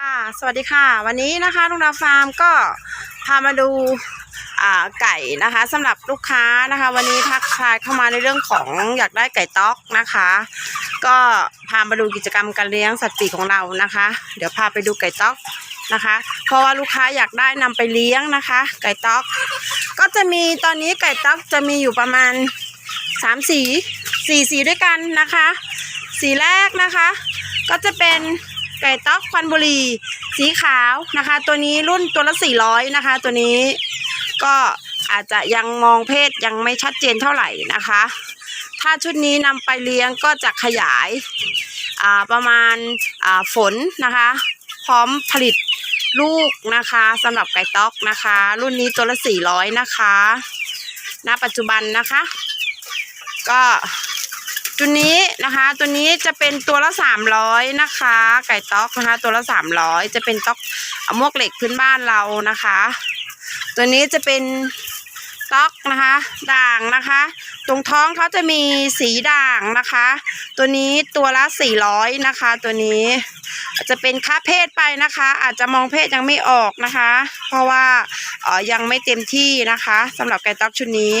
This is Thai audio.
ค่ะสวัสดีค่ะ วันนี้นะคะลุงดาวฟาร์มก็พามาดูไก่นะคะสำหรับลูกค้านะคะ วันนี้ทักทายเข้ามาในเรื่องของอยากได้ไก่ต๊อกนะคะ ก็พามาดูกิจกรรมการเลี้ยงสัตว์ปีกของเรานะคะ เดี๋ยวพาไปดูไก่ต๊อกนะคะ เพราะว่าลูกค้าอยากได้นำไปเลี้ยงนะคะ ไก่ต๊อก ก็จะมีตอนนี้ไก่ต๊อกจะมีอยู่ประมาณสามสีสี่สีด้วยกันนะคะ สีแรกนะคะ ก็จะเป็น ไก่ต๊อกควันบุรี สีขาวนะคะ ตัวนี้รุ่นตัวละ400นะคะ ตัวนี้ก็อาจจะยังมองเพศยังไม่ชัดเจนเท่าไหร่นะคะ ถ้าชุดนี้นำไปเลี้ยงก็จะขยายาประมาณาฝนนะคะ พร้อมผลิตลูกนะคะสำหรับไก่ต๊อกนะคะ รุ่นนี้ตัวละ400นะคะณปัจจุบันนะคะ ก็ ตัวนี้นะคะตัวนี้จะเป็นตัวละ300นะคะ ไก่ต๊อกนะคะตัวละ300จะเป็นต๊อกอมวกเหล็กพื้นบ้านเรานะคะ ตัวนี้จะเป็นต๊อกนะคะด่างนะคะ ตรงท้องเขาจะมีสีด่างนะคะ ตัวนี้ตัวละ400นะคะ ตัวนี้จะเป็นค่าเพศไปนะคะ อาจจะมองเพศยังไม่ออกนะคะ เพราะว่าเออยังไม่เต็มที่นะคะสำหรับไก่ต๊อกชุดนี้